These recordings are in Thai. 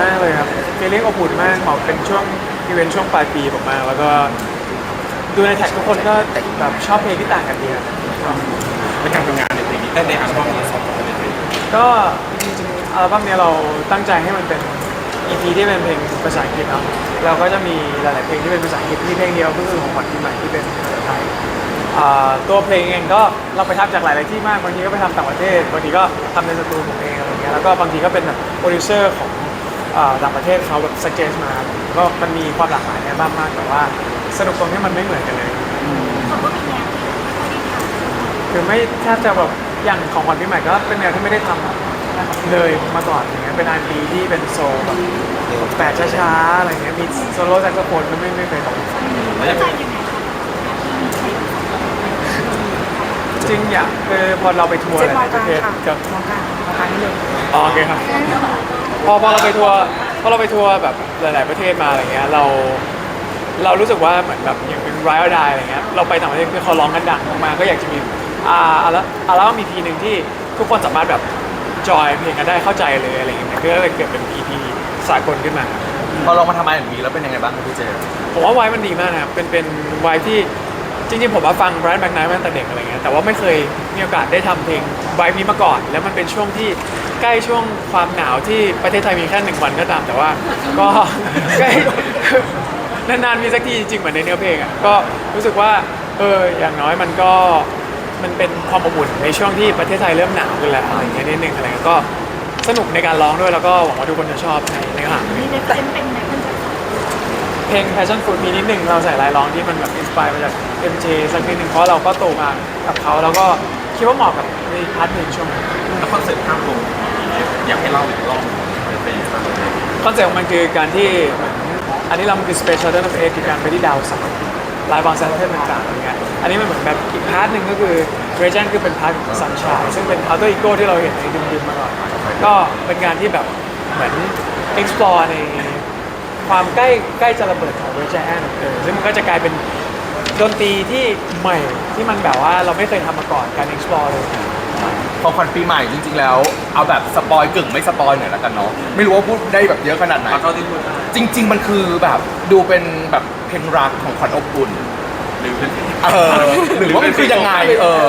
มากเลยครับฟีลลิ่งอบอุ่นมากเหมาะเป็นช่วงอีเวนต์ช่วงปลายปีผมมากแล้วก็ดูในแท็กทุกคนก็แบบชอบเพลงที่ต่างกันดีครับในการทำงานในเพลงนี้ในอัลบั้มนี้สองคนในเพลงก็จริงๆอัลบั้มเนี้ยเราตั้งใจให้มันเป็น EP ที่เป็นเพลงภาษาอังกฤษเนาะเราก็จะมีหลายๆเพลงที่เป็นภาษาอังกฤษที่เพลงเดียวก็คือของขวัญปีใหม่ที่เป็นภาษาไทยอ่าตัวเพลงเองก็เราไปทำจากหลาย ๆ ที่มากบางทีก็ไปทำต่างประเทศบางทีก็ทำในสตูผมเองอะไรเงี้ยแล้วก็บางทีก็เป็นแบบโปรดิวเซอร์ของ อ่าต่างประเทศเขาแบบสัจเจนมาก็มันมีความหลากหลายในอัลบั้มมากแต่ว่าสนุกตรงที่มันไม่เหมือนกันเลย เขาก็มีแนวที่ไม่ค่อยได้ทำคือไม่แทบจะแบบอย่างของขวัญปีใหม่ก็เป็นแนวที่ไม่ได้ทำเลยมาก่อนอย่างเงี้ยเป็นอันดีที่เป็นโซลแบบแปดช้าๆอะไรเงี้ยมีโซโล่แซกโซโฟนก็ไม่ไม่เคยทำแล้วยังใจยังไงคะจริงอยากคือพอเราไปทัวร์เจ็หบมอลางยๆกปลาระงเทศค่ะก็มองกลางมองกลางนิดนึง อ๋อโอเคครับ พอพอเราไปทัวร์พอเราไปทัวร์แบบหลาย ๆประเทศมาอะไรเงี้ยเราเรารู้สึกว่าเหมือนแบบอย่างเป็นไรอัลไดอะไรเงี้ยเราไปต่างประเทศคือเขาร้องกันดังมากๆก็อยากจะมีอ่าอัลอัลบั้มมีทีหนึ่งที่ทุกคนสามารถแบบจอยเพลงกันได้เข้าใจเลยอะไรเงี้ยก็เลยเกิดเป็น EP สากลขึ้นมา พอลองมาทำงานอย่างนี้แล้วเป็นยังไงบ้างครับพี่เจ ผมว่าไวน์มันดีมากนะครับ เป็นเป็นไวน์ที่จริงๆ ผมมาฟังแบรนด์แบ็กไนท์มาตั้งแต่เด็กอะไรเงี้ย แต่ว่าไม่เคยมีโอกาสได้ทำเพลงไวน์นี้มาก่อน แล้วมันเป็นช่วงที่ ใกล้ช่วงความหนาวที่ประเทศไทยมีแค่หนึ่งวันก็ตามแต่ว่า ก็ ใกล้นานๆมีสักทีจริงๆเหมือนในเนื้อเพลงอะก็รู้สึกว่าเอออย่างน้อยมันก็มันเป็นความอบอุ่นในช่วงที่ประเทศไทยเริ่มหนาวกันแล้วอะไรเงี้ยนิดนึงอะไรเงี้ยก็สนุกในการร้องด้วยแล้วก็หวังว่าทุกคนจะชอบในเนื้อหานี่ในเป็นเป็นในเป็นเพลง Passion Fruit มีนิดหนึ่งเราใส่ลายร้องที่มันแบบอินสปายมาจาก MJ สักนิดหนึ่งเพราะเราก็โตมากับเขาแล้วก็คิดว่าเหมาะกับในพาร์ทเพลงช่วงนั้แล้วคอนเสิร์ตข้ามวง อยากให้เล่าอีกรอบเป็นยังไงคอนเซ็ปต์ของมันคือการที่เหมือนอันนี้เรามันคือ Space Shuttle of Eight คือการไปที่ดาวเสาร์ลายบางแซนเทอร์ต่างๆอะไรเงี้ยอันนี้มันเหมือนแบบอีกพาร์ทหนึ่งก็คือ Region คือเป็นพาร์ทของ Sunshine ซึ่งเป็น Outer Ego ที่เราเห็นในดึมๆมาก่อนก็เป็นการที่แบบเหมือน explore ในความใกล้ใกล้จะระเบิดของ Region เออซึ่งมันก็จะกลายเป็นดนตรีที่ใหม่ที่มันแบบว่าเราไม่เคยทำมาก่อนการ explore เลย ของขวัญปีใหม่จริงๆแล้ว เอาแบบสปอยกึ่งไม่สปอยหน่อยละกันเนาะไม่รู้ว่าพูดได้แบบเยอะขนาดไหน เอาเท่าที่พูดได้จริง ๆ มันคือแบบดูเป็นแบบเพลงรักของขวัญอบอุ่นหรือเป็นเออหรือว่ามันคือยังไงเออ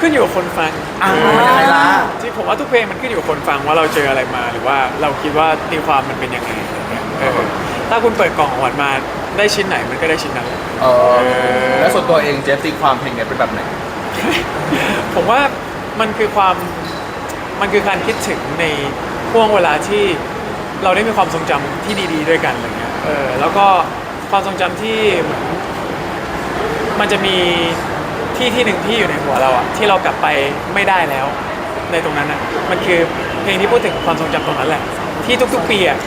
ขึ้นอยู่กับคนฟัง อ่ามันยังไงล่ะที่ผมว่าทุกเพลงมันขึ้นอยู่กับคนฟังว่าเราเจออะไรมา หรือว่าเราคิดว่าตีความมันเป็นยังไงอะไรเงี้ยเออถ้าคุณเปิดกล่องของขวัญมาได้ชิ้นไหนมันก็ได้ชิ้นนั้นเออแล้วส่วนตัวเองเจฟตีความเพลงเนี้ยเป็นแบบไหน ผมว่ามันคือความมันคือการคิดถึงในห่วงเวลาที่เราได้มีความทรงจำที่ดีๆด้วยกันอะไรเงี้ยเออแล้วก็ความทรงจำที่เหมือนมันจะมีที่ที่หนึ่งที่อยู่ในหัวเราอะที่เรากลับไปไม่ได้แล้ว ในตรงนั้นอะมันคือเพลงที่พูดถึงความทรงจำตรงนั้นแหละ ที่ทุกๆปีอะ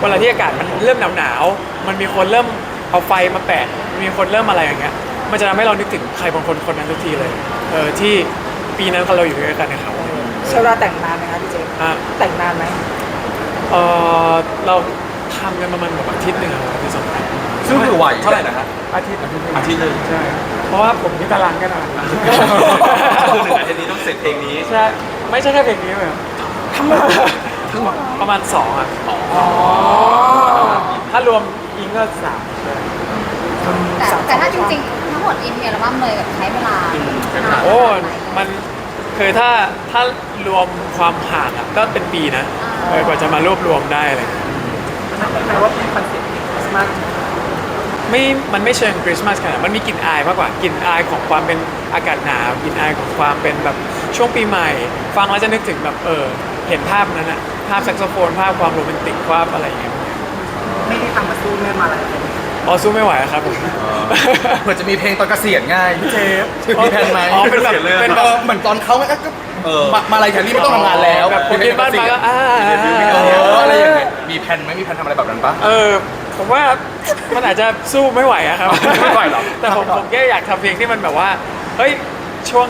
เวลาที่อากาศมันเริ่มหนาวๆมันมีคนเริ่มเอาไฟมาแปะมีคนเริ่มอะไรอย่างเงี้ย มันจะทำให้เรานึกถึงใครบางคนคนนั้นทุกทีเลย เออที่ปีนั้นเราอยู่ด้วยกันนะครับใช้เวลาแต่งนานไหมคะพี่เจอะแต่งนานไหมเออเราทำกันประมาณแบบอาทิตย์หนึ่งครับอาทิตย์สองอาทิตย์ซึ่งคือไหวเท่าไหร่นะฮะอาทิตย์อาทิตย์หนึ่งอาทิตย์หนึ่งใช่ เพราะว่าผมมีตารางกันอะคือหนึ่งอาทิตย์นี้ต้องเสร็จเพลงนี้ใช่ไม่ใช่แค่เพลงนี้เลยทั้งหมดทั้งหมดประมาณสองอะถ้ารวมอิงก็สามเลยแต่แต่ถ้าจริงๆทั้งห มดอินเดียอัลบั้มเลยแบบใช้เวลาใช้เวลาโอ้ มันคือถ้าถ้ารวมความห่างอะก็เป็นปีนะเออกว่าจะมารวบรวมได้อะไรอย่างเงี้ยแปลว่าเป็นคอนเซ็ปต์คริสต์มาสไม่ มันไม่เชิงคริสต์มาสขนาดนั้นมันมีกลิ่นอายมากกว่ากลิ่นอายของความเป็นอากาศหนาวกลิ่นอายของความเป็นแบบช่วงปีใหม่ ฟังแล้วจะนึกถึงแบบเออเห็นภาพนั้นอะภาพแซกโซโฟนภาพความโรแมนติกภาพอะไรอย่างเงี้ยไม่ได้ทำมาสู้แม่มาอะไรเลย อ๋อสู้ไม่ไหวอะครับผมเผื่อจะมีเพลงตอนเกษียณง่ายพี่เจฟมีแผนไหมอ๋อเป็นแบบเป็นแบบเออเหมือนตอนเขาก็ก็เออ มามาอะไรแถวนี้ไม่ต้องทำงานแล้วแบบคนที่บ้านมาก็อ่าเอออะไรอย่างเงี้ยมีแผนไหมมีแผนทำอะไรแบบนั้นปะ เออผมว่ามันอาจจะสู้ไม่ไหวอะครับไม่ไหวหรอ แต่ผมผมแค่อยากทำเพลงที่มันแบบว่าเฮ้ยช่วง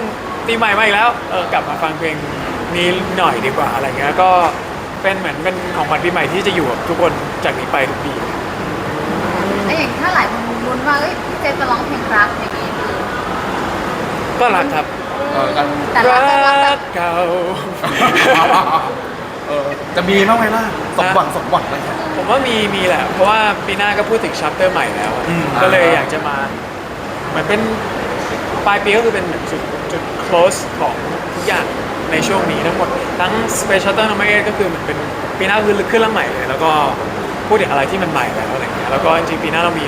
ปีใหม่มาอีกแล้วเออกลับมาฟังเพลงนี้หน่อยดีกว่าอะไรเงี้ยก็เป็นเหมือนเป็นของขวัญปีใหม่ที่จะอยู่กับทุกคนจากนี้ไปทุกปีไอ้อย่างถ้าหลายคนลุ้นว่าเอ้ยพี่เจจะร้องเพลงรักอย่างนี้คือก็รักครับเออกันแต่รักก็รักแบรับกเก่า เออจะมีบ้างไหมล่ะสมหวังสมหวังอะไรเงี้ย ผมว่ามีมีแหละ เพราะว่าปีหน้าก็พูดถึงชัปเตอร์ใหม่แล้วอะอืม ก็เลยอ่าอยากจะมาเหมือนเป็นปลายปีก็คือเป็นเหมือนจุดจุด close ของทุกอย่างในช่วงนี้ทั้งหมด ทั้ง Space Shuttle Number 8ก็คือเหมือนเป็นปีหน้าคือขึ้นเรื่องใหม่เลย แล้วก็ พูดถึงอะไรที่มันใหม่แล้วอะไรเงี้ยแล้วก็จริงๆปีหน้าเรามี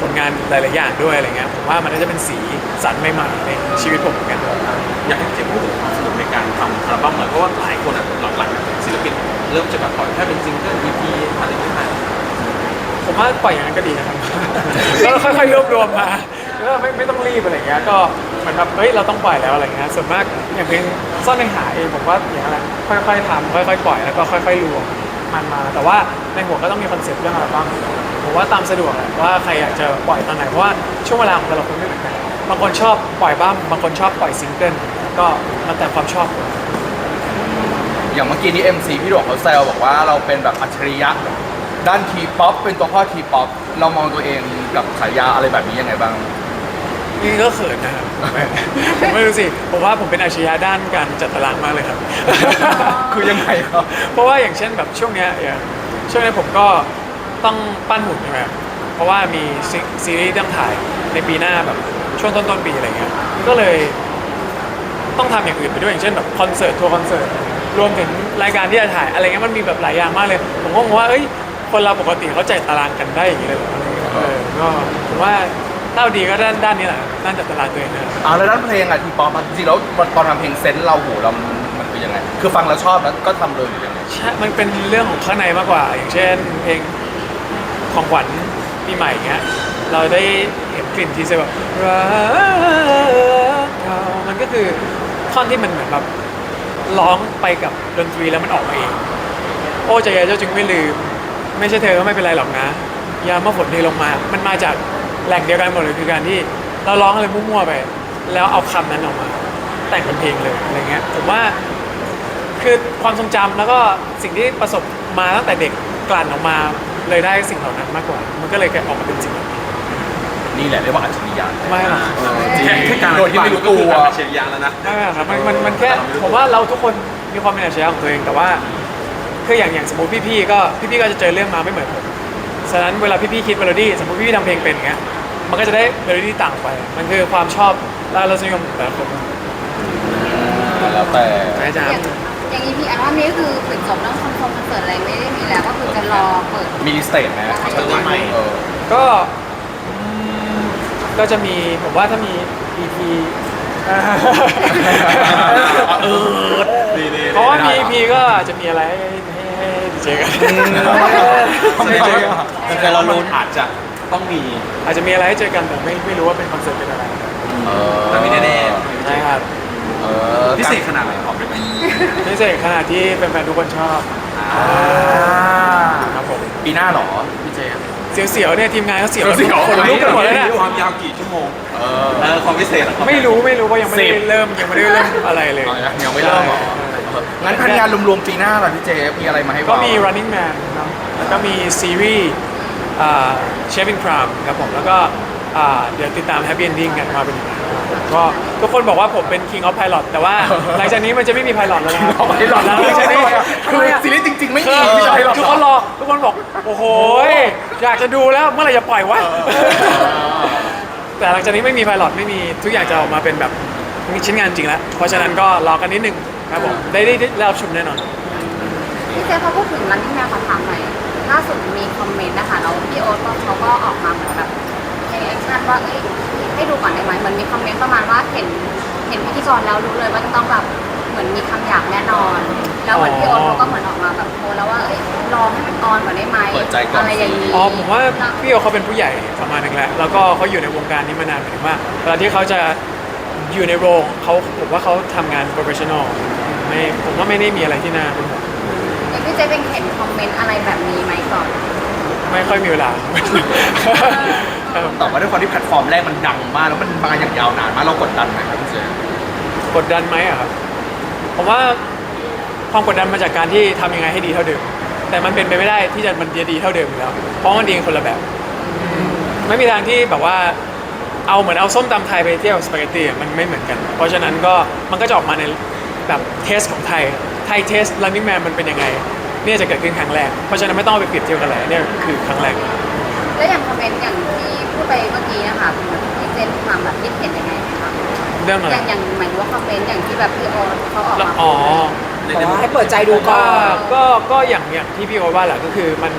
ผลงานหลายๆอย่างด้วยอะไรเงี้ยผมว่ามันน่าจะเป็นสีสันใหม่ๆในชีวิตผมเหมือนกันอยากให้เจมพูดถึงความสนุกในการทำอัลบั้มหน่อยเพราะว่าหลายคนอะหลังๆศิลปินเริ่มจะแบบปล่อยแค่เป็นซิงเกิล EP อะไรอย่างเงี้ยมาผมว่าปล่อยอย่างนั้นก็ดีนะครับแล้วค่อยๆรวบรวมมาแล้วไม่ไม่ต้องรีบอะไรเงี้ยก็เหมือนแบบเฮ้ยเราต้องปล่อยแล้วอะไรเงี้ยส่วนมากอย่างเพลงซ่อนในหาเองผมว่าอย่างนั้นแหละค่อยๆทำค่อยๆปล่อยแล้วก็ค่อย ๆรวม มันมา แต่ว่าในหัวก็ต้องมีคอนเซ็ปต์เรื่องอะไรบ้างผมว่าตามสะดวกแหละว่าใครอยากจะปล่อยตอนไหนเพราะว่าช่วงเวลาของแต่ละคนไม่เหมือนกันบางคนชอบปล่อยบ้างบางคนชอบปล่อยซิงเกิลก็มาแต่ความชอบอย่างเมื่อกี้นี้ MC พี่หลวงเขาแซวบอกว่าเราเป็นแบบอัจฉริยะ ด้านทีป๊อปเป็นตัวพ่อทีป๊อปเรามองตัวเองกับฉายาอะไรแบบนี้ยังไงบ้าง นี่ก็เขินนะครับผมไม่รู้สิผมว่าผมเป็นอาชญาด้านการจัดตารางมากเลยครับ คือยังไงครับเพราะว่าอย่างเช่นแบบช่วงเนี้ยอย่างช่วงนี้ผมก็ต้องปั้นหุ่นใช่ไหมครับเพราะว่ามีซีซีรีส์ต้องถ่ายในปีหน้าแบบช่วงต้นต้นๆปีอะไรเงี้ยก็เลยต้องทำอย่างอื่นไปด้วยอย่างเช่นแบบคอนเสิร์ตทัวร์คอนเสิร์ตรวมถึงรายการที่จะถ่ายอะไรเงี้ยมันมีแบบหลายอย่างมากเลย ผมก็งงว่าเอ้ยคนเราปกติเขาจัดตารางกันได้อย่างนี้เลยเหรออะไรเงี้ยเออก็ผมว่าถ้า เอาดีก็ด้านด้านนี้แหละด้านจัดตารางตัวเองนะครับอ่าแล้วด้านเพลงอะทีป๊อปอะจริงๆแล้วตอนทำเพลงเซนส์เราหูเรามันคือยังไง คือฟังแล้วชอบแล้วก็ทำเลยหรือยังไง ใช่มันเป็นเรื่องของข้างในมากกว่า อย่างเช่นเพลงของขวัญปีใหม่เงี้ยเราได้เห็นกลิ่นที่จะแบบรักเรามันก็คือท่อนที่มันเหมือนแบบร้องไปกับดนตรีแล้วมันออกมาเอง โอ้ใจใหญ่เจ้าจึงไม่ลืม ไม่ใช่เธอก็ไม่เป็นไรหรอกนะ ยามเมื่อฝนเทลงมา มันมาจาก แหล่งเดียวกันหมดเลยคือการที่เราร้องอะไรมั่วๆไป แล้วเอาคำนั้นออกมา แต่งเป็นเพลงเลยอะไรเงี้ยผมว่าคือความทรงจำแล้วก็สิ่งที่ประสบมาตั้งแต่เด็กกลั่นออกมาเลยได้สิ่งเหล่านั้นมากกว่า มันก็เลยเกิดออกมาเป็นสิ่งแบบนี้นี่แหละเรียกว่าอัจฉริยะไม่หรอกจริงแค่แค่การโดยที่ไม่รู้ตัวก็คือการอัจฉริยะแล้วนะไม่หรอกครับมันมันมันแค่ผมว่าเราทุกคนมีความเป็นอัจฉริยะของตัวเองแต่ว่าคืออย่างอย่างสมมติพี่ๆก็พี่ๆก็จะเจอเรื่องมาไม่เหมือนผมฉะนั้นเวลาพี่ๆคิดเมโลดี้สมมติพี่ๆทำเพลงเป็นอย่างเงี้ย มันก็จะได้เมโลดี้ต่างไป มันคือความชอบและรสนิยมของแต่ละคนแล้วแต่นะจ๊ะอย่างอย่าง EP อัลบั้มนี้ก็คือปิดจบเรื่องคอนเสิร์ตคอนเสิร์ตอะไรไม่ได้มีแล้วก็คือจะรอเปิดมีสเตจไหมสเตจใหม่เออก็อืมก็จะมีผมว่าถ้ามี EP เออดีดีเพราะว่ามี EP ก็จะมีอะไรให้ให้ให้เจอกันทำไมเจ๊อะแต่เราลุ้นอาจจะ ต้องมีอาจจะมีอะไรให้เจอกันแต่ไม่ไม่รู้ว่าเป็นคอนเสิร์ตเป็นอะไรเออแต่มีแน่ใช่ครับเออๆพิเศษขนาดไหนบอกได้ไหมพิเศษขนาดที่แฟนๆทุกคนชอบอ่าครับผมปีหน้าเหรอพี่เจเสียวๆเนี่ยทีมงานเขาเสียวเสียวๆคนลุกกันหมดแล้วเนี่ย ความยาวกี่ชั่วโมงเออ เออความพิเศษอะไม่รู้ไม่รู้ว่ายังไม่ได้สิบเริ่มยังไม่ได้เริ่มอะไรเลยอ๋อยังยังไม่เริ่มเหรอใช่งั้นพันงานรวมๆปีหน้าล่ะพี่เจมีอะไรมาให้ก็บ้างมี running man ครับแล้วก็มีซีรีส์ เชฟ in crime ครับผมแล้วก็อ่าเดี๋ยวติดตาม happy ending กันว่าเป็นยังไงครับผมก็ทุกคนบอกว่าผมเป็น king of pilot แต่ว่าหลังจากนี้มันจะไม่มี pilot แล้วนะเอาไปหลอดหลังจากนี้คือซีรีส์จริง ๆ ไม่คืมีอไม่ใช่หรอกทุกคนรอทุกคนบอก โอ้โห อยากจะดูแล้วเมื่อไหร่จะปล่อยวะ แต่หลังจากนี้ไม่มี pilot ไม่มีทุกอย่างจะออกมาเป็นแบบมีชิ้นงานจริงแล้ว เพราะฉะนั้นก็รอกันนิดนึงครับผมได้ได้ได้รับชมแน่นอนพี่เจเขาพูดถึงรันที่แมวคำถามหน่อย ล่าสุดมีคอมเมนต์นะคะแล้วพี่โอ๊ตก็เขาก็ออกมาเหมือนแบบเทคแอคชั่นว่าเอ้ยให้ดูก่อนได้ไหมเหมือนมีคอมเมนต์ประมาณว่าเห็นเห็นพิธีกรแล้วรู้เลยว่าจะต้องแบบเหมือนมีคำหยาบแน่นอน แล้วเหมือนพี่โอ๊ตเขาก็เหมือนออกมาแบบโพสต์แล้วว่าเอ้ยรอให้มันออนก่อนได้ไหมเปิดใจก่อน อะไรอย่างนี้อ๋อผมว่าพี่โอเขาเป็นผู้ใหญ่ประมาณหนึงแหละแล้วก็เขาอยู่ในวงการนี้มานานหมายถึงว่าเวลาที่เขาจะอยู่ในโรงเขาผมว่าเขาทำงานโปรเฟชชั่นอลไม่ผมว่าไม่ได้มีอะไรที่น่าเป็นห่วง พี่เจเป็นเห็นคอมเมนต์อะไรแบบนี้ไหมก่อน ไม่ค่อยมีเวลาครับแต่ว่าด้วยความที่แพลตฟอร์มแรกมันดังมากแล้วมันมาอย่างยาวนานมากเรากดดันไหมครับพี่เจกดดันไหมอะครับผมว่าความกดดันมาจากการที่ทำยังไงให้ดีเท่าเดิม แต่มันเป็นไปไม่ได้ที่จะมันจะดีเท่าเดิมอยู่แล้ว เพราะมันดีกันคนละแบบอืมไม่มีทางที่แบบว่าเอาเหมือนเอาส้มตำไทยไปเที่ยวกับสปาเกตตี้อะมันไม่เหมือนกัน เพราะฉะนั้นก็มันก็จะออกมาในแบบเทสของไทย ไทยเทส running man มันเป็นยังไง เนี่ยจะเกิดขึ้นครั้งแรก เพราะฉะนั้นไม่ต้องเอาไปเปรียบเทียบกันเลยเนี่ยคือครั้งแรก แล้วอย่างคอมเมนต์อย่างที่พูดไปเมื่อกี้นะคะพี่เจนความแบบคิดเห็นยังไงคะเรื่องอะไรอย่างอย่างหมายถึงว่าคอมเมนต์อย่างที่แบบพี่โอตเขาออกแล้วมาอ๋อ แต่ว่าให้เปิดใจดูก่อว่านก็ก็อย่างอย่างที่พี่โอว่าแหละก็คือมัน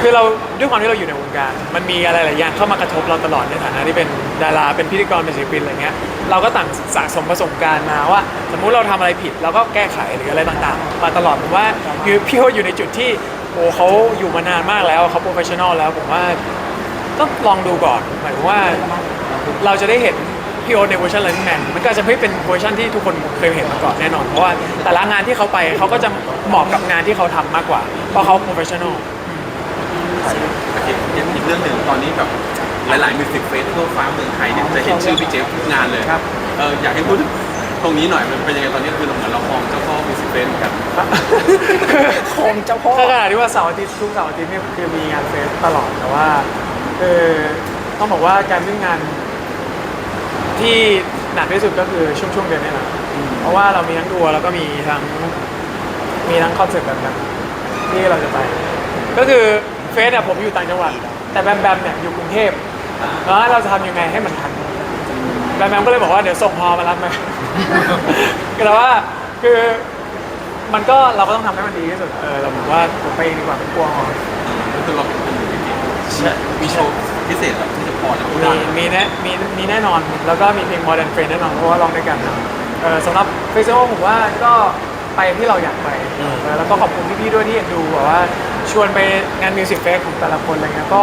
คือเราด้วยความที่เราอยู่ในวงการ มันมีอะไรหลายอย่างเข้ามากระทบเราตลอดในฐานะที่เป็นดาราเป็นพิธีกรเป็นศิลปินอะไรเงี้ย เราก็ต่างสะสมประสบการณ์มาว่า สมมุติเราทำอะไรผิดเราก็แก้ไขหรืออะไรต่างๆ มาตลอดผมว่าคือพี่โออยู่ในจุดที่โอ้เขาอยู่มานานมากแล้วเขาโปรเฟชชั่นอลแล้วผมว่าต้องลองดูก่อนหมายถึงว่าเราจะได้เห็นพี่โอ๊ตในเวอร์ชัน Running Man มันก็จะไม่เป็นเวอร์ชันที่ทุกคนเคยเห็นมาก่อนแน่นอน เพราะว่าแต่ละงานที่เขาไปเขาก็จะเหมาะกับงานที่เขาทำมากกว่า เพราะเขาโปรเฟชชั่นอลโอเคอีกเรื่องหนึ่งตอนนี้แบบ หลายๆมิวสิกเฟสทั่วฟ้าเมืองไทยเนี่ยจะเห็นชื่อพี่เจฟทุกงานเลยครับเอออยากให้พูดตรงนี้หน่อยมันเป็นยังไงตอนนี้คือเราเหมือนเราครองเจ้าพ่อมิวสิกเฟสเหมือนกันคงเจ้าพ่อก็ขนาดที่ว่าเสาร์อาทิตย์ทุกเสาร์อาทิตย์เนี่ยคือมีงานเฟสตลอดแต่ว่าคือต้องบอกว่าการวิ่งงาน ที่หนักที่สุดก็คือช่วงช่วงๆเดือนนี้แหละเพราะว่าเรามีทั้งทัวร์แล้วก็มีทั้งมีทั้งคอนเสิร์ตแบบนั้นที่เราจะไป ก็คือเฟสเนี่ยผมอยู่ต่างจังหวัด แต่แบมแบมเนี่ยอยู่กรุงเทพ แล้วเราจะทำยังไงให้มันทันแบมแบมก็เลยบอกว่าเดี๋ยวส่งฮอมารับมา แต่ว่าคือมันก็เราก็ต้องทำให้มันดีที่สุดเออเราบอกว่าผมไปเองดีกว่าเป็นกลัวฮอก็คือเราเป็นคนอยู่จริงๆมีโชว์พิเศษแบบที่จะพอจะพูดมีได้มีแน่มีมีแน่นอน แล้วก็มีเพลง Modern Friend แน่นอนเพราะว่าร้องด้วยกันนะเออสำหรับเฟสติวัลผมว่าก็ไปที่เราอยากไปเออแล้วก็ขอบคุณพี่ๆด้วยที่เอ็นดูแบบว่าชวนไปงานมิวสิกเฟสของแต่ละคนอะไรเงี้ยก็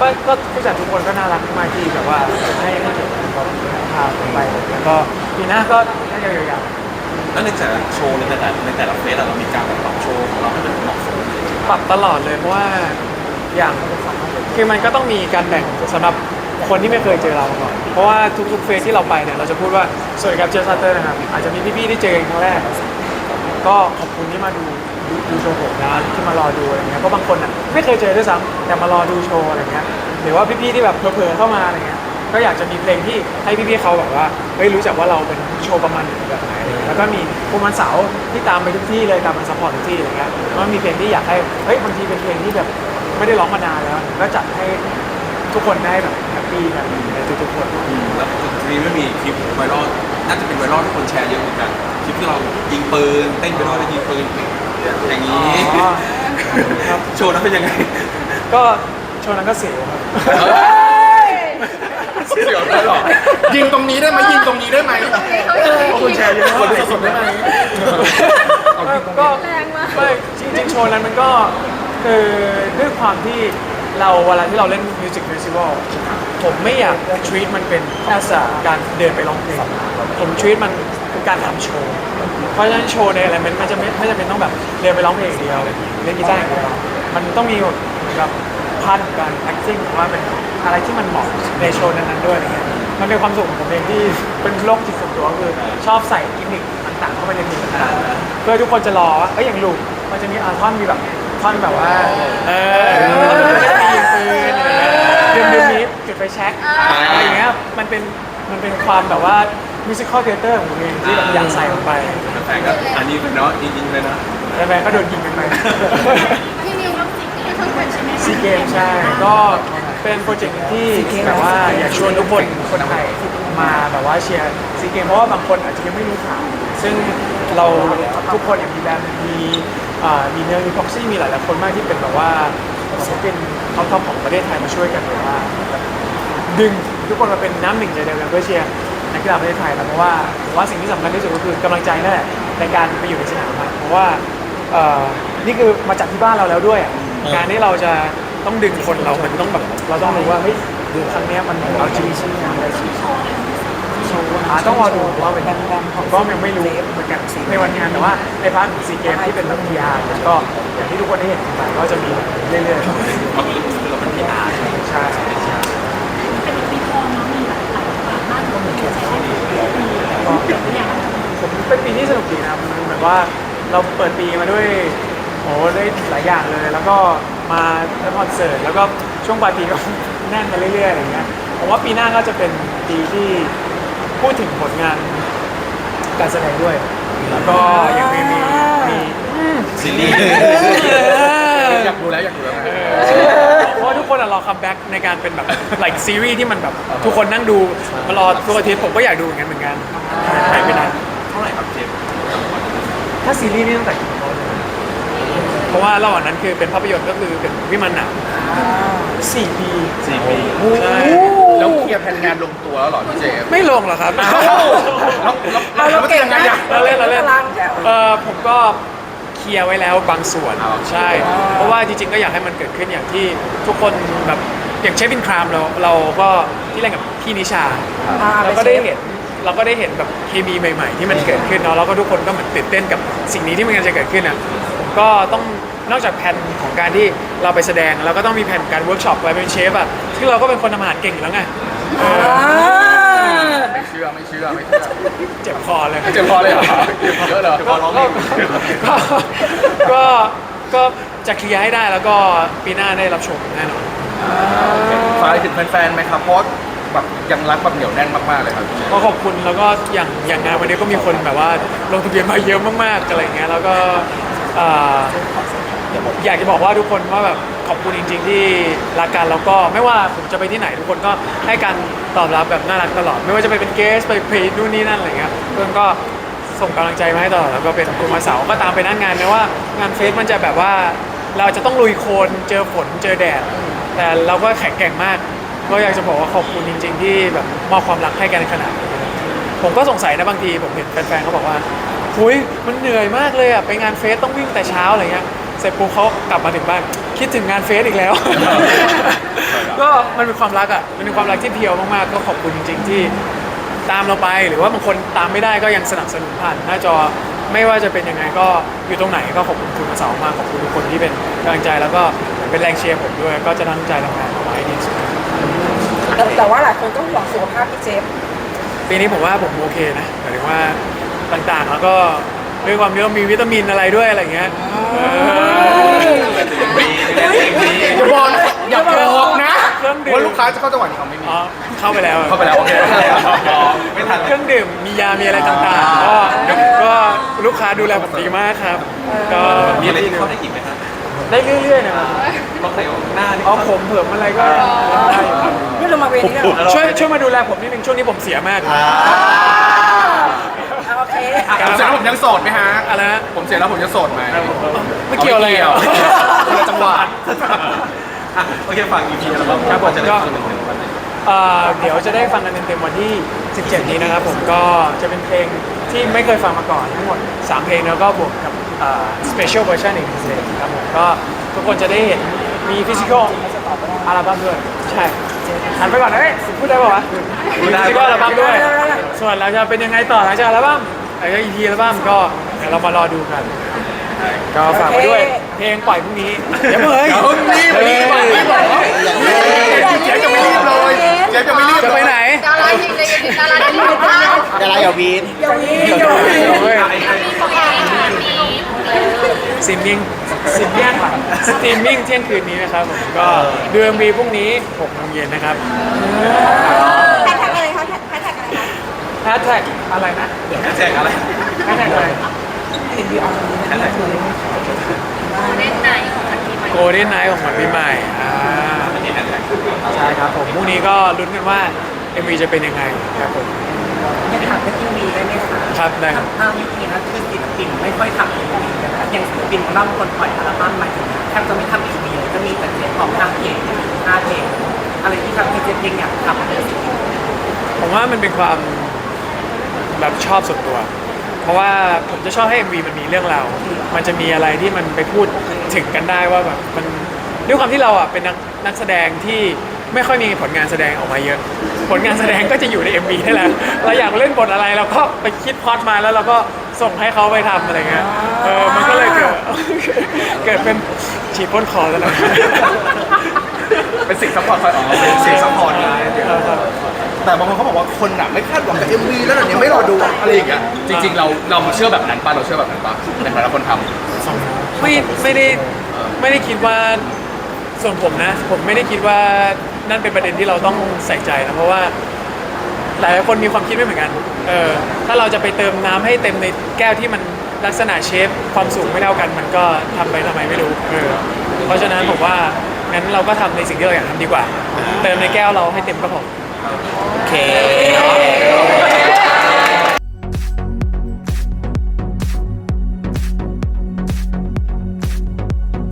ก็ก็ผู้จัดทุกคนก็น่ารักมากที่แบบว่าให้ให้เกียรติผมพาผมไปอะไรเงี้ยก็ปีหน้าก็น่าจะยาวๆแล้วในแต่ละโชว์ในแต่ละในแต่ละเฟสอะเรามีการแบบปรับโชว์ของเราให้มันเหมาะสมปรับตลอดเลยเพราะว่าอย่างคือมันก็ต้องมีการแบ่งสำหรับคนที่ไม่เคยเจอเรามาก่อน เพราะว่าทุกๆเฟสที่เราไปเนี่ยเราจะพูดว่าสวัสดีครับเจสซัตเตอร์นะครับอาจจะมีพี่ๆที่เจอกันครั้งแรก ก็ขอบคุณที่มาดู ดูโชว์ผมนะที่มารอดูอะไรเงี้ยเพราะบางคนอะไม่เคยเจอด้วยซ้ำแต่มารอดูโชว์อะไรเงี้ยหรือว่าพี่ๆที่แบบเผลอๆเข้ามาอะไรเงี้ยก็อยากจะมีเพลงที่ให้พี่ๆเขาแบบว่าเฮ้ยรู้จักว่าเราเป็นโชว์ประมาณแบบไหนอะไรเงี้ยแล้วก็มีคุณวันเสาร์ที่ตามไปทุกที่เลยตามมาซัพพอร์ตทุกที่อะไรเงี้ยแล้วก็มีเพลงที่อยากให้เฮ้ยบางทีเป็นเพลงที่แบบไม่ได้ร้องมานานแล้วก็จัดให้ทุกคนได้แบบแฮปปี้กันในทุกๆคนแล้วทีนี้ไม่มีคลิปไวรัลน่าจะเป็นไวรัลที่คนแชร์เยอะเหมือนกันคลิปที่เรายิงปืนเต้นไปด้วยแล้วยิงปืน อย่างนี้อ๋อครับ โชว์นั้นเป็นยังไงก็โชว์นั้นก็เสียวครับ เสียวได้หรอยิงตรงนี้ได้ไหมยิงตรงนี้ได้ไหมคุณแชร์เยอะคนสดๆได้ไหมก็ไม่จริงๆโชว์นั้นมันก็คือด้วยความที่เราเวลาที่เราเล่นมิวสิกเฟสติวัลผมไม่อยาก treat มันเป็นแค่การเดินไปร้องเพลงผม treat มันคือการทำโชว์ เพราะฉะนั้นโชว์ในอะไรมันมันจะไม่ไม่จำเป็นต้องแบบเดินไปร้องเพลงอย่างเดียวเล่นกีตาร์อย่างเดียวมันต้องมีแบบพาร์ทของการ acting หรือว่าเป็นอะไรที่มันเหมาะในโชว์นั้นๆด้วยอะไรเงี้ยมันเป็นความสุขของผมเองที่เป็นโรคจิตส่วนตัวคือชอบใส่กิมมิคต่างๆเข้าไปในเพลงต่างๆเพื่อทุกคนจะรอว่าเอ้ยอย่างลูกมันจะมีอาท่อนมีแบบท่อนแบบว่าเออท่อนมันจะมียิงปืนอะไรเงี้ยเดือมเดือมนี้จุดไฟแช็กอะไรอย่างเงี้ยมันเป็นมันเป็นความแบบว่า มิวสิคอลเทเตอร์ของผมเองที่แบบอยากใส่ลงไปแฟนๆก็อันนี้เป็นเนาะยิงๆเลยนะแล้วแฟนก็โดนยิงกันไปพี่มิวต้องสิที่ช่องเป็นใช่ไหมซีเกมใช่ก็เป็นโปรเจกต์ที่แบบว่าอยากชวนทุกคนคนไทยมาแบบว่าเชียร์ซีเกมเพราะว่าบางคนอาจจะยังไม่รู้ข่าวซึ่งเราทุกคนอย่างมีแบมมีอ่ามีเนยมีพ็อกซี่มีหลายๆคนมากที่เป็นแบบว่าศิลปินท็อปๆของประเทศไทยมาช่วยกันแบบว่าดึงทุกคนมาเป็นน้ำหนึ่งใจเดียวกันเพื่อเชียร์ นักกีฬาประเทศไทยนะเพราะว่าผมว่าสิ่งที่สำคัญที่สุดก็คือกำลังใจนั่นแหละในการไปอยู่ในสนามอะเพราะว่าเอ่อนี่คือมาจากที่บ้านเราแล้วด้วยอะการที่เราจะต้องดึงคนเรา มันต้องแบบเราต้องรู้ว่าเฮ้ยครั้งเนี้ยมันเอาจริงใช่ไหมอะไรจริงอ่าต้องรอดูว่าเป็นผมก็ยังไม่รู้เหมือนกันในวันงานแต่ว่าในพาร์ทของซีเกมที่เป็นแบบ PR เนี่ยก็อย่างที่ทุกคนได้เห็นกันไปก็จะมีเรื่อยๆเราคือเราเป็นพีอาร์ ใช่ใช่ เป็นปีทองเนาะมีหลายหลายบาทมากเลยใช้ได้ปีปีอย่าง ผมเป็นปีที่สนุกดีนะครับมันเหมือนว่าเราเปิดปีมาด้วยโอ้ได้หลายอย่างเลย แล้วก็มาเล่นคอนเสิร์ตแล้วก็ช่วงปลายปีก็ แน่นมาเรื่อยๆอะไรเงี้ยผมว่าปีหน้าก็จะเป็นปีที่พูดถึงผลงานการแสดงด้วย แล้วก็ยังมีมีมีซีรีส์อยากดูแล้วอยากดูแล้วนะเพราะว่าทุกคนอะรอคัมแบ็กในการเป็นแบบ like ซีรีส์ที่มันแบบ ทุกคนนั่งดูมารอทุกอาทิตย์ผมก็อยากดูเหมือนกันเหมือนกัน หายไปนานเท่าไหร่ครับเจมส์ถ้าซีรีส์นี่ตั้งแต่กี่โมงเพราะว่าระหว่างนั้นคือเป็นภาพยนตร์ก็คือเป็นวิมานหนังสี่ปีสี่ปีใช่แล้วเคลียร์แผนงานลงตัวแล้วเหรอพี่เจมส์ไม่ลงหรอครับแล้วแล้วเอาเราเก่งนะเราเล่นเราเล่นพลังแถวเออผมก็เคลียร์ไว้แล้วบางส่วนอ๋อใช่ เพราะว่าจริงๆก็อยากให้มันเกิดขึ้นอย่างที่ทุกคนแบบอย่างเชฟบินครามเราเราก็ที่เล่นกับพี่นิชาอ่าเราก็ได้เห็น เราก็ได้เห็นแบบเคมีใหม่ ๆ ที่มันเกิดขึ้นเนาะแล้วก็ทุกคนก็เหมือนตื่นเต้นกับสิ่งนี้ที่มันกำลังจะเกิดขึ้นอะผมก็ต้องนอกจากแผนของการที่เราไปแสดงเราก็ต้องมีแผนการเวิร์กช็อปไว้เป็นเชฟอะซึ่งเราก็เป็นคนทำอาหารเก่งอยู่แล้วไงเออไม่เชื่อไม่เชื่อไม่เชื่อเจ็บคอเลย เจ็บคอเลยเหรอเจ็บคอเยอะเหรอก็ก็ก็ก็ก็จะเคลียร์ให้ได้แล้วก็ปีหน้าได้รับชมแน่นอน ฝากอะไรถึงแฟนๆไหมครับเพราะ แบบยังรักแบบเหนียวแน่นมากๆเลยครับเจมส์ก็ขอบคุณแล้วก็อย่างอย่างงานวันนี้ก็มีคนแบบว่าลงทะเบียนมาเยอะมากๆอะไรเงี้ยแล้วก็เอ่ออยากจะบอกว่าทุกคนว่าแบบขอบคุณจริง ๆ ที่รักกันแล้วก็ไม่ว่าผมจะไปที่ไหน ทุกคนก็ให้การตอบรับแบบน่ารักตลอด ไม่ว่าจะไปเป็นเกสไปเพลนู่นนี่นั่นอะไรเงี้ยเพื่อนก็ส่งกำลังใจมาให้ตลอดแล้วก็เป็นกลุ่มมาเสาร์ก็ตามไปนั่งงานนะว่างานเฟสมันจะแบบว่า เราจะต้องลุยโคลนเจอฝนเจอแดดแต่เราก็แข็งแกร่งมาก ก็อยากจะบอกว่าขอบคุณจริง ๆ ที่แบบมอบความรักให้กันขนาดนี้ผมก็สงสัยนะบางทีผมเห็นแฟนๆเขาบอกว่าหุยมันเหนื่อยมากเลยอะไปงานเฟสต้องวิ่งแต่เช้าอะไรเงี้ยเสร็จปุ๊บเขากลับมาถึงบ้านคิดถึงงานเฟสอีกแล้ว ก็มันเป็นความรักอะมันเป็นความรักที่เพียวมากๆก็ขอบคุณจริง ๆ ที่ตามเราไปหรือว่าบางคนตามไม่ได้ก็ยังสนับสนุนผ่านหน้าจอไม่ว่าจะเป็นยังไงก็อยู่ตรงไหนก็ขอบคุณคุณมาสาวมากขอบคุณทุกคนที่เป็นกำลังใจแล้วก็เป็นแรงเชียร์ผมด้วย ก็จะตั้งใจทำงานเอาไว้ให้ดีที่สุด แต่แต่ว่าหลายคนก็ห่วงสุขภาพพี่เจฟปีนี้ผมว่าผมโอเคนะหมายถึงว่าต่างๆ แล้วก็ด้วยความที่ว่ามีวิตามินอะไรด้วยอะไรเงี้ยเออ อย่าบอกนะอย่าบอกนะเครื่องดื่ม ว่าลูกค้าจะเข้าจังหวัดนี้เขาไม่มี อ๋อเข้าไปแล้วเข้าไปแล้วโอเคไม่ทัน เครื่องดื่มมียา มีอะไรต่างๆ ก็ก็ลูกค้าดูแลผมดีมากครับ ก็มีอะไรที่เข้าได้อีกไหมครับ ได้เรื่อยๆนะครับลองใส่หน้านี่ เอาผมเผื่อมอะไรก็ได้อยู่ครับนี่เรามาเวทีแล้วเหรอช่วยช่วยมาดูแลผมนิดนึงช่วงนี้ผมเสียมากอ่าโอเคผมเสร็จแล้วผมยังโสดไหมฮะ อะไรนะผมเสร็จแล้วผมจะโสดไหม ไม่เกี่ยวอะไรอะคนละจังหวะ อะโอเคฝาก EP แล้วก็ครับผมจะได้ก็ ส่วนหนึ่งวันนี้เอ่อเดี๋ยวจะได้ฟังกันเต็มๆวันที่ 17 นี้นะครับผมก็จะเป็นเพลง ที่ไม่เคยฟังมาก่อนทั้งหมด 3 เพลงแล้วก็บวกกับเอ่อ special version อีกหนึ่งเพลงครับผมก็ทุกคนจะได้เห็นมี physical อัลบั้มด้วย ใช่หันไปก่อนนะเอ้ยพูดได้ป่าวะพูดได้ physical อัลบั้มด้วย ส่วนเราจะเป็นยังไงต่อหลังจากอัลบั้มหลังจาก EP อัลบั้มก็เดี๋ยวเรามารอดูกันก็ฝากไว้ด้วยเพลงปล่อยพรุ่งนี้เดี๋ยวเพิ่งเดี๋ยวรีบรีบรีบเจ๊จะไม่รีบเลยเจ๊จะไม่รีบจะไปไหนดาราหญิงในยูนิตดาราหญิงในบ้านดาราอย่าวีน เดี๋ยวนี้เดี๋ยวนี้ เฮ้ย ไอ้ไอ้ สตรีมมิ่งสตรีมมิ่งสตรีมมิ่งเที่ยงคืนนี้นะครับผมก็ดู MV พรุ่งนี้6โมงเย็นนะครับแฮชแท็กอะไรคะแฮชแท็กอะไรคะแฮชแท็กอะไรนะแจกอะไรแฮชแท็กอะไรเห็นดีออนนี้นะนี่คือเล่นไหนของวันที่ใหม่โกลเด้นไนท์ของขวัญปีใหม่อ่าอันนี้แอนแท็กใช่ครับผมพรุ่งนี้ก็ลุ้นกันว่า MV จะเป็นยังไงครับผม ยังถามเรื่องทีวีได้ไหมคะครับได้ครับถ้าวิธีนั้นคือศิลปินไม่ค่อยทำทีวีนะคะอย่างศิลปินบางคนปล่อยอัลบั้มใหม่แทบจะไม่ทำทีวีเลยก็มีแต่เสียงของทางเพลงหน้าเพลงอะไรที่ทำให้เจเองอยากทำเลยผมว่ามันเป็นความแบบชอบส่วนตัว เพราะว่าผมจะชอบให้ MV มันมีเรื่องราวมันจะมีอะไรที่มันไปพูดถึงกันได้ว่าแบบมันด้วยความที่เราอะเป็นนักนักแสดงที่ไม่ค่อยมีผลงานแสดงออกมาเยอะผลงานแสดงก็จะอยู่ใน MV นี่แหละเราอยากเล่นบทอะไรเราก็ไปคิดพล็อดมาแล้วเราก็ส่งให้เขาไปทำอะไรเงี้ยเออมันก็เลยเกิดเกิดเป็นฉีดพ่นคอแล้วนะเป็นสิ่งซัพพอร์ตคอยออกมาเป็นเสีสิ่ยงงซัซัพพพพออร์ร์ตตไงแต่บางคนเขาบอกว่าคนน่ะไม่คาดหวังกับ MV แล้วเดี๋ยวนี้ไม่รอดูอะไรอย่างเงี้ยจริง ๆ เราเราเชื่อแบบนั้นป่ะเราเชื่อแบบนั้นป่ะในฐานะคนทำไม่ไม่ได้ไม่ได้คิดว่าส่วนผมนะ ผมไม่ได้คิดว่า นั่นเป็นประเด็นที่เราต้องใส่ใจนะเพราะว่า หลายคนมีความคิดไม่เหมือนกัน เออ ถ้าเราจะไปเติมน้ำให้เต็มในแก้วที่มันลักษณะเชฟความสูงไม่เท่ากัน มันก็ทำไปทำไมไม่รู้ เออ เพราะฉะนั้นผมว่างั้นเราก็ทำในสิ่งที่เราอยากทำดีกว่า เติมในแก้วเราให้เต็มก็พอ โอเค